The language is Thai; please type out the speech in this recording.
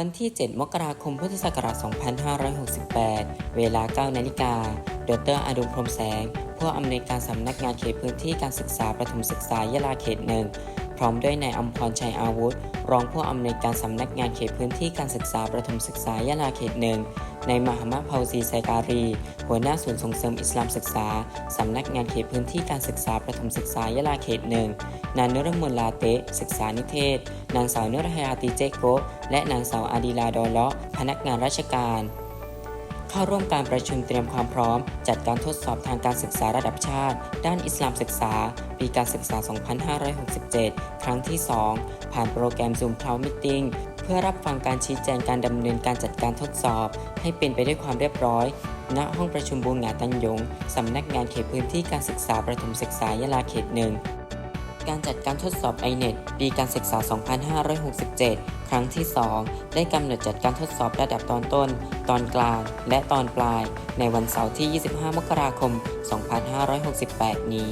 วันที่ 7 มกราคม พุทธศักราช 2568 เวลา 9 นาฬิกา ดรอดุลพรมแสง ผู้อำนวยการสำนักงานเขตพื้นที่การศึกษาประถมศึกษายะลาเขตหนึ่ง พร้อมด้วยนายอมพรชัยอาวุธ รองผู้อำนวยการสำนักงานเขตพื้นที่การศึกษาประถมศึกษายะลาเขตหนึ่งนายมหามะเภาซีไซการี หัวหน้าศูนย์ส่งเสริมอิสลามศึกษา สำนักงานเขตพื้นที่การศึกษาประถมศึกษายะลาเขตหนึ่ง นานุรมนลาเตะศึกษานิเทศ นางสาวนรฮยาติเจโกะและนางสาวอาดีลาดอเลาะพนักงานราชการ เข้าร่วมการประชุมเตรียมความพร้อม จัดการทดสอบทางการศึกษาระดับชาติ ด้านอิสลามศึกษา ปีการศึกษา 2567 ครั้งที่ 2 ผ่านโปรแกรม Zoom Cloud Meeting เพื่อรับฟังการชี้แจงการดำเนินการจัดการทดสอบ ให้เป็นไปด้วยความเรียบร้อย ณ ห้องประชุมบูงหงาตันยง สำนักงานเขตพื้นที่การศึกษาประถมศึกษายะลาเขตหนึ่ง การจัดการทดสอบ iNet ปีการศึกษา 2567 ครั้งที่ 2 ได้กำหนดจัดการทดสอบระดับตอนต้น ตอนกลาง และตอนปลาย ในวันเสาร์ที่ 25 มกราคม 2568 นี้